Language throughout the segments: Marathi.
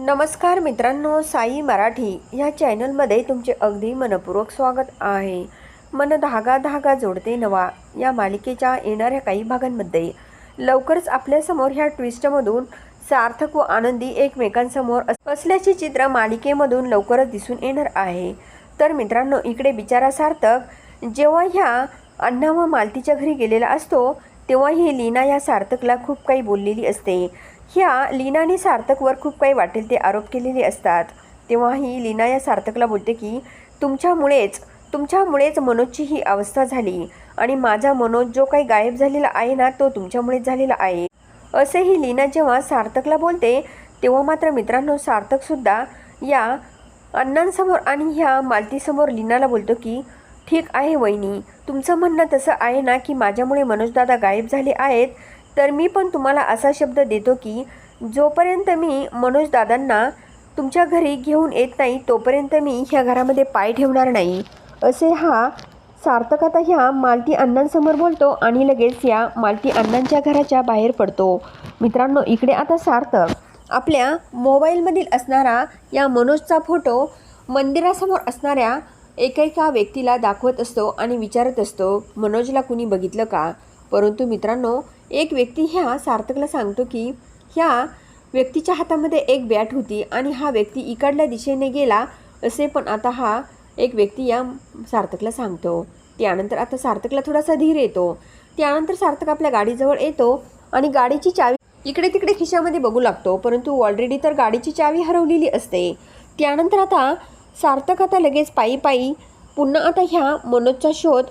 नमस्कार मित्रांनो साई मराठी ह्या चॅनलमध्ये तुमचे अगदी मनपूर्वक स्वागत आहे. मन धागा धागा जोडते नवा या मालिकेच्या येणाऱ्या काही भागांमध्ये. लवकरच आपल्यासमोर ह्या ट्विस्टमधून सार्थक व आनंदी एकमेकांसमोर असल्याचे चित्र मालिकेमधून लवकरच दिसून येणार आहे. तर मित्रांनो इकडे बिचारा सार्थक जेव्हा ह्या अण्णा व मालतीच्या घरी गेलेला असतो तेव्हा ही लीना या सार्थकला खूप काही बोललेली असते. ह्या लीनाने सार्थकवर खूप काही वाटेल ते आरोप केलेले असतात. तेव्हा ही लीना या सार्थकला बोलते की तुमच्यामुळेच तुमच्यामुळेच मनोजची ही अवस्था झाली आणि माझा मनोज जो काही गायब झालेला आहे ना तो तुमच्यामुळेच झालेला आहे. असंही लीना जेव्हा सार्थकला बोलते तेव्हा मात्र मित्रांनो सार्थकसुद्धा या अण्णांसमोर आणि ह्या मालतीसमोर लीनाला बोलतो की ठीक आहे वहिनी तुमचं म्हणणं तसं आहे ना की माझ्यामुळे मनोजदादा गायब झाले आहेत तर मी पण तुम्हाला असा शब्द देतो की जोपर्यंत मी मनोजदादांना तुमच्या घरी घेऊन येत नाही तोपर्यंत मी ह्या घरामध्ये पाय ठेवणार नाही. असे हा सार्थक आता ह्या मालती अण्णांसमोर बोलतो आणि लगेच या मालती अण्णांच्या घराच्या बाहेर पडतो. मित्रांनो इकडे आता सार्थक आपल्या मोबाईलमधील असणारा या मनोजचा फोटो मंदिरासमोर असणाऱ्या एकेका व्यक्तीला दाखवत असतो आणि विचारत असतो मनोजला कुणी बघितलं का? परंतु मित्रांनो एक व्यक्ती ह्या सार्थकला सांगतो की ह्या व्यक्तीच्या हातामध्ये एक बॅट होती आणि हा व्यक्ती इकडल्या दिशेने गेला असे पण आता हा एक व्यक्ती या सार्थकला सांगतो. त्यानंतर आता सार्थकला थोडासा धीर येतो. त्यानंतर सार्थक आपल्या गाडीजवळ येतो आणि गाडीची चावी इकडे तिकडे खिशामध्ये बघू लागतो परंतु ऑलरेडी तर गाडीची चावी हरवलेली असते. त्यानंतर आता सार्थक आता लगेच पायी पायी पुन्हा आता ह्या मनोजचा शोध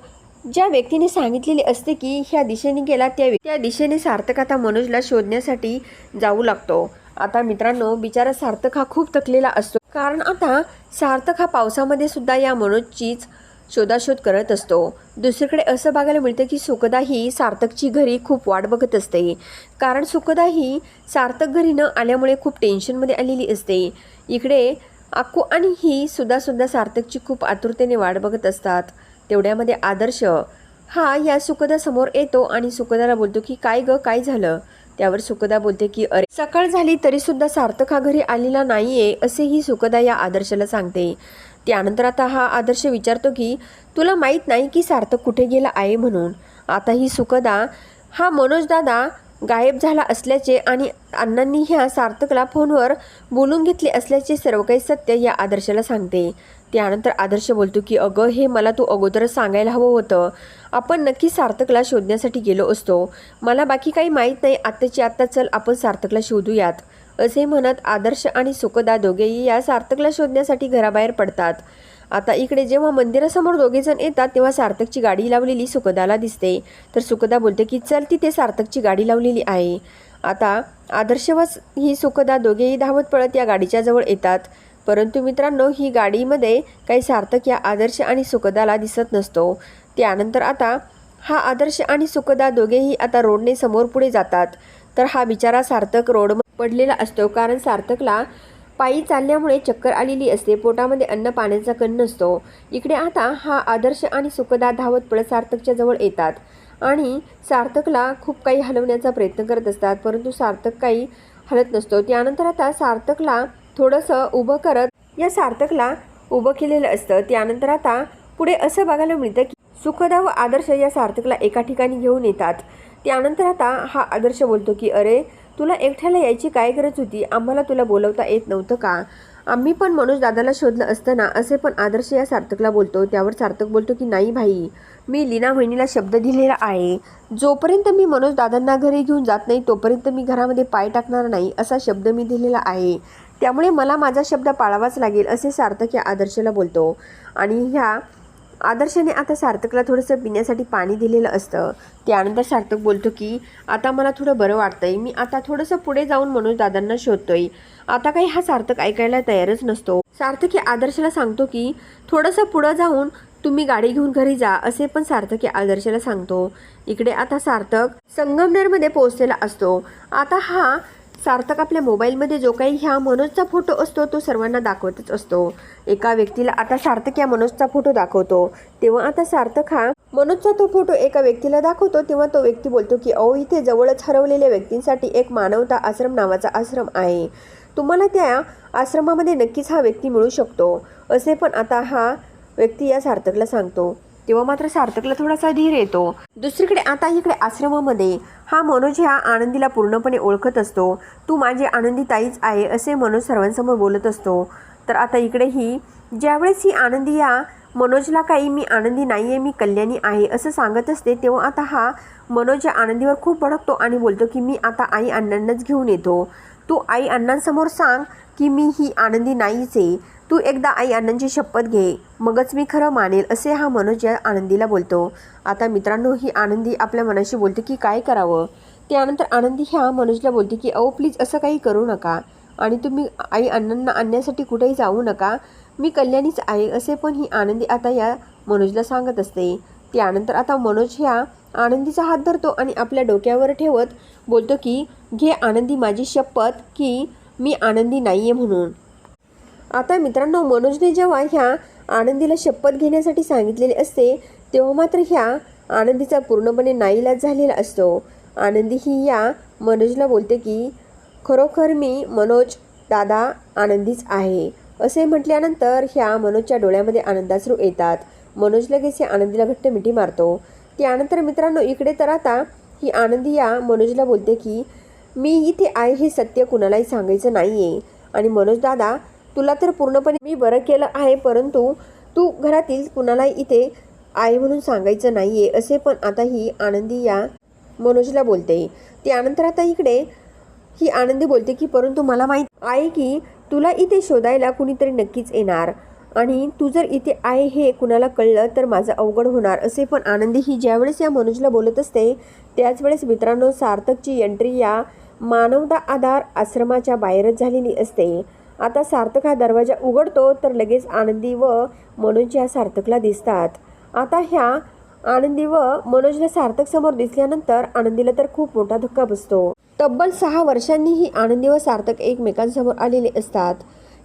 ज्या व्यक्तीने सांगितलेले असते की ह्या दिशेने गेला त्या व्यक्ती- त्या दिशेने सार्थक आता मनोजला शोधण्यासाठी जाऊ लागतो. आता मित्रांनो बिचारा सार्थक हा खूप थकलेला असतो. कारण आता सार्थक हा पावसामध्ये सुद्धा या मनोजचीच शोधाशोध करत असतो. दुसरीकडे असं बघायला मिळतं की सुखदा ही सार्थकची घरी खूप वाट बघत असते. कारण सुखदा ही सार्थक घरी न आल्यामुळे खूप टेन्शनमध्ये आलेली असते. इकडे अक्कू आणि ही सुद्धा सुद्धा सार्थकची खूप आतुरतेने वाट बघत असतात. तेवढ्यामध्ये आदर्श. हा या सुखदा समोर येतो आणि सुखदाला बोलतो की काय ग काय झालं? त्यावर सुखदा बोलते की अरे सकाळ झाली तरी सुद्धा सार्थक हा घरी आलेला नाहीये असे ही सुखदा या आदर्शला सांगते. त्यानंतर आता हा आदर्श विचारतो की तुला माहीत नाही की सार्थक कुठे गेला आहे म्हणून? आता ही सुखदा हा मनोजदादा गायब झाला असल्याचे आणि अण्णांनी ह्या सार्थकला फोनवर बोलून घेतले असल्याचे सर्व काही सत्य या आदर्शाला सांगते. त्यानंतर आदर्श बोलतो की अगं हे मला तू अगोदरच सांगायला हवं होतं. आपण नक्की सार्थकला शोधण्यासाठी गेलो असतो. मला बाकी काही माहीत नाही. आत्ताची आत्ता चल आपण सार्थकला शोधूयात. असे म्हणत आदर्श आणि सुखदा दोघेही या सार्थकला शोधण्यासाठी घराबाहेर पडतात. आता इकडे जेव्हा मंदिरासमोर दोघेजण येतात तेव्हा सार्थकची गाडी लावलेली सुखदाला दिसते. तर सुखदा बोलते की चल तिथे सार्थकची गाडी लावलेली आहे. आता आदर्श ही सुखदा दोघेही धावत पळत या गाडीच्या जवळ येतात. परंतु मित्रांनो ही गाडीमध्ये काही सार्थक या आदर्श आणि सुखदाला दिसत नसतो. त्यानंतर आता हा आदर्श आणि सुखदा दोघेही आता रोडने समोर पुढे जातात. तर हा बिचारा सार्थक रोड पडलेला असतो. कारण सार्थकला पायी चालल्यामुळे चक्कर आलेली असते. पोटामध्ये अन्न पाण्याचा कण नसतो. इकडे आता हा आदर्श आणि सुखदा धावत पळत सार्थकच्या जवळ येतात. आणि सार्थकला खूप काही हलवण्याचा प्रयत्न करत असतात. परंतु सार्थक काही हलत नसतो. त्यानंतर आता सार्थकला थोडंसं उभं करत या सार्थकला उभं केलेलं असतं. त्यानंतर आता पुढे असं बघायला मिळतं की सुखदा व आदर्श या सार्थकला एका ठिकाणी घेऊन येतात. त्यानंतर आता हा आदर्श बोलतो की अरे तुला एकट्याला यायची काय गरज होती? आम्हाला तुला बोलवता येत नव्हतं का? आम्ही पण मनोज दादाला शोधलं असतं ना असे पण आदर्श या सार्थकला बोलतो. त्यावर सार्थक बोलतो की नाही भाई मी लीना वहिनीला शब्द दिलेला आहे. जोपर्यंत मी मनोज दादांना घरी घेऊन जात नाही तोपर्यंत मी घरामध्ये पाय टाकणार नाही असा शब्द मी दिलेला आहे. त्यामुळे मला माझा शब्द पाळावाच लागेल असे सार्थक या आदर्शला बोलतो. आणि ह्या आदर्शाने आता सार्थकला थोडंसं पिण्यासाठी पाणी दिलेलं असतं. त्यानंतर सार्थक बोलतो की आता मला थोडं बरं वाटतंय. मी आता थोडंसं पुढे जाऊन मनोज दादांना शोधतोय. आता काही हा सार्थक ऐकायला तयारच नसतो. सार्थक या आदर्शाला सांगतो की थोडंसं पुढं जाऊन तुम्ही गाडी घेऊन घरी जा असे पण सार्थक या आदर्शाला सांगतो. इकडे आता सार्थक संगमनेरमध्ये पोहोचलेला असतो. आता हा सार्थक आपल्या मोबाईलमध्ये जो काही ह्या मनोजचा फोटो असतो तो सर्वांना दाखवतच असतो. एका व्यक्तीला आता सार्थक या मनोजचा फोटो दाखवतो. तेव्हा आता सार्थक हा मनोजचा तो फोटो एका व्यक्तीला दाखवतो तेव्हा तो व्यक्ती बोलतो की अहो इथे जवळच हरवलेल्या व्यक्तींसाठी एक मानवता आश्रम नावाचा आश्रम आहे. तुम्हाला त्या आश्रमामध्ये नक्कीच हा व्यक्ती मिळू शकतो. असे पण आता हा व्यक्ती या सार्थकला सांगतो. तेव्हा मात्र सार्थकला थोडासा धीर येतो. दुसरीकडे आता इकडे आश्रमामध्ये हा मनोज ह्या आनंदीला पूर्णपणे ओळखत असतो. तू माझी आनंदी ताईच आहे असे मनोज सर्वांसमोर बोलत असतो. तर आता इकडे ही ज्यावेळेस ही आनंदी या मनोजला काही मी आनंदी नाही आहे मी कल्याणी आहे असं सांगत असते तेव्हा आता हा मनोज या आनंदीवर खूप भडकतो आणि बोलतो की मी आता आई अण्णांनाच घेऊन येतो. तू आई अण्णांसमोर सांग की मी ही आनंदी नाहीच आहे. तू एकदा आई अण्णांची शपथ घे. मगच मी खरं मानेल असे हा मनोज या आनंदीला बोलतो. आता मित्रांनो ही आनंदी आपल्या मनाशी बोलते की काय करावं? त्यानंतर आनंदी ह्या मनोजला बोलते की अहो प्लीज असं काही करू नका. आणि तुम्ही आई अण्णांना आणण्यासाठी कुठेही जाऊ नका. मी कल्याणीच आहे असे पण ही आनंदी आता या मनोजला सांगत असते. त्यानंतर आता मनोज ह्या आनंदीचा हात धरतो आणि आपल्या डोक्यावर ठेवत बोलतो की घे आनंदी माझी शपथ की मी आनंदी नाही आहे म्हणून. आता मित्रांनो मनोजने जेव्हा ह्या आनंदीला शपथ घेण्यासाठी सांगितलेले असते तेव्हा मात्र ह्या आनंदीचा पूर्णपणे नाईलाज झालेला असतो. आनंदी ही या मनोजला बोलते की खरोखर मी मनोज दादा आनंदीच आहे. असे म्हटल्यानंतर ह्या मनोजच्या डोळ्यामध्ये आनंदाश्रू येतात. मनोज लगेच या आनंदीला घट्ट मिठी मारतो. त्यानंतर मित्रांनो इकडे तर आता ही आनंदी या मनोजला बोलते की मी इथे आहे हे सत्य कुणालाही सांगायचं नाही आहे आणि मनोज दादा तुला तर पूर्णपणे मी बरं केलं आहे परंतु तू घरातील कुणालाही इथे आहे म्हणून सांगायचं नाही आहे असे पण आता ही आनंदी या मनोजला बोलते. त्यानंतर आता इकडे ही आनंदी बोलते की परंतु मला माहीत आहे की तुला इथे शोधायला कुणीतरी नक्कीच येणार आणि तू जर इथे आहे हे कुणाला कळलं तर माझं अवघड होणार असे पण आनंदी ही ज्यावेळेस या मनोजला बोलत असते त्याच वेळेस मित्रांनो सार्थकची एंट्री या मानवता आधार आश्रमाच्या बाहेरच झालेली असते. आता सार्थक हा दरवाजा उघडतो तर लगेच आनंदी व मनोज ह्या सार्थकला दिसतात. आता ह्या आनंदी व मनोजला सार्थक समोर दिसल्यानंतर आनंदीला तर खूप मोठा धक्का बसतो. तब्बल सहा वर्षांनीही आनंदी व सार्थक एकमेकांसमोर आलेले असतात.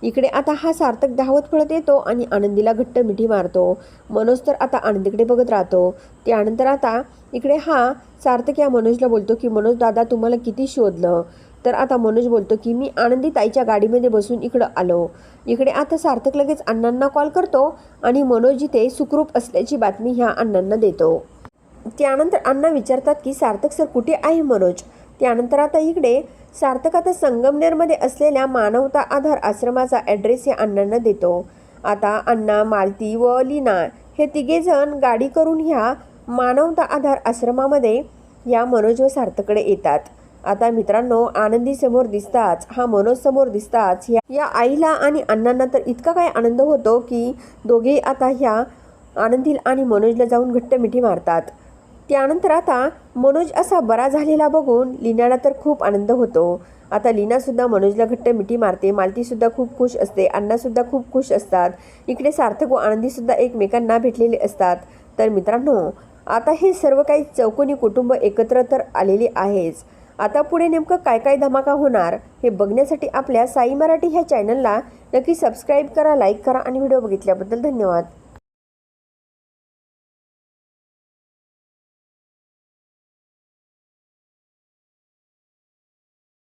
इकडे आता हा सार्थक धावत पळत येतो आणि आनंदीला घट्ट मिठी मारतो. मनोज तर आता आनंदीकडे बघत राहतो. त्यानंतर आता इकडे हा सार्थक या मनोजला बोलतो की मनोज दादा तुम्हाला किती शोधलं? तर आता मनोज बोलतो की मी आनंदी ताईच्या गाडीमध्ये बसून इकडं आलो. इकडे आता सार्थक लगेच अण्णांना कॉल करतो आणि मनोज इथे सुखरूप असल्याची बातमी ह्या अण्णांना देतो. त्यानंतर अण्णा विचारतात की सार्थक सर कुठे आहे मनोज? त्यानंतर आता इकडे सार्थक आता संगमनेरमध्ये असलेल्या मानवता आधार आश्रमाचा ॲड्रेस या अण्णांना देतो. आता अण्णा मालती व लीना हे तिघेजण गाडी करून ह्या मानवता आधार आश्रमामध्ये या मनोज व सार्थकडे येतात. आता मित्रांनो आनंदी समोर दिसताच हा मनोज समोर दिसताच या या आईला आणि अण्णांना तर इतका काय आनंद होतो की दोघेही आता ह्या आनंदील आणि मनोजला जाऊन घट्ट मिठी मारतात. त्यानंतर आता मनोज असा बरा झालेला बघून लीनाला तर खूप आनंद होतो. आता लीनासुद्धा मनोजला घट्ट मिठी मारते मालतीसुद्धा खूप खुश असते अण्णासुद्धा खूप खुश असतात. इकडे सार्थक व आनंदीसुद्धा एकमेकांना भेटलेले असतात. तर मित्रांनो आता हे सर्व काही चौकोनी कुटुंब एकत्र तर आलेले आहेच. आता पुढे नेमकं काय काय धमाका होणार हे बघण्यासाठी आपल्या साई मराठी ह्या चॅनलला नक्की सबस्क्राईब करा लाईक करा आणि व्हिडिओ बघितल्याबद्दल धन्यवाद.